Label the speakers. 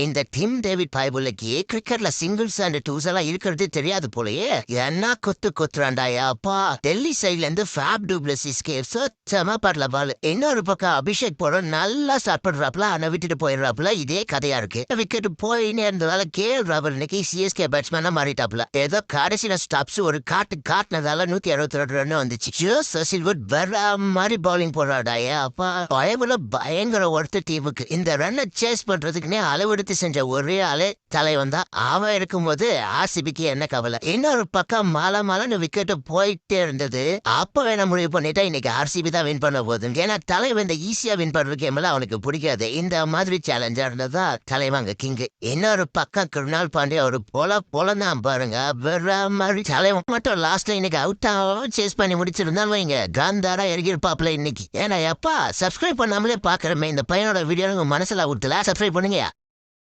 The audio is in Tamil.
Speaker 1: இந்த டிம் டேவிட் பைபிளுக்கு கிரிக்கெட்ல சிங்கிள்ஸ் அண்ட் டூஸ் எல்லாம் இருக்கிறது தெரியாது போலயே. என்ன கொத்து கொத்துறாண்டாயா அப்பா டெல்லி சைட்ல இருந்து ஃபேப் டூப்ளசிஸ்கே சுத்தமா படல பால். இன்னொரு பக்கம் அபிஷேக் போற நல்லா ஸ்டார்ட் பண்றாப்ல ஆனா விட்டுட்டு போயிடுறாப்ல இதே கதையா இருக்கு. விக்கெட் போயினே இருந்ததால கே எல் ராகுல் இன்னைக்கு சிஎஸ்கே பேட்ஸ்மேனா மாறிட்டாப்ல ஏதோ கடைசியில ஸ்டாப்ஸ் ஒரு காட்டு காட்டுனதால நூத்தி அறுபத்தி ரெண்டு ரன் வந்துச்சு. ஜோ சசில்வுட் வேற மாதிரி பவுலிங் போடுறாடாயா அப்பா பயவுல பயங்கர ஒருத்த டீமுக்கு இந்த ரன்னை சேஸ் பண்றதுக்குன்னே அளவெடுத்து செஞ்ச ஒரே ஆளு தலைவன் தான். அவன் இருக்கும்போது ஆர்சிபிக்கு என்ன கவலை? இன்னொரு பக்கம் மாலை மாலைன்னு விக்கெட்டு போயிட்டே இருந்தது. அப்ப வேணா முடிவு பண்ணிட்டா இன்னைக்கு ஆர்சிபி தான் வின் பண்ண போதும் ஏன்னா தலைவன் இந்த ஈஸியா வின் பண்ற கேம் எல்லாம் அவனுக்கு பிடிக்காது. இந்த மாதிரி சேலஞ்சா இருந்ததா தலைவாங்க கிங்கு இன்னொரு பக்கம் கிருணால் பாண்டே ஒரு போல போல தான் பாருங்க. வேற மாதிரி தலைவன் மட்டும் லாஸ்ட்ல இன்னைக்கு அவுட் ஆகும் சேஸ் பண்ணி முடிச்சிருந்தாலும் வைங்க. காந்தாரா இறங்கியிருப்பாப்ல இன்னைக்கு. ஏன்னா எப்பா சப்ஸ்கிரைப் பண்ணாமலே பாக்குறமே இந்த பையனோட வீடியோ உங்க மனசுல ஊட்டல சப்ஸ்கிரைப் பண்ணுங்க.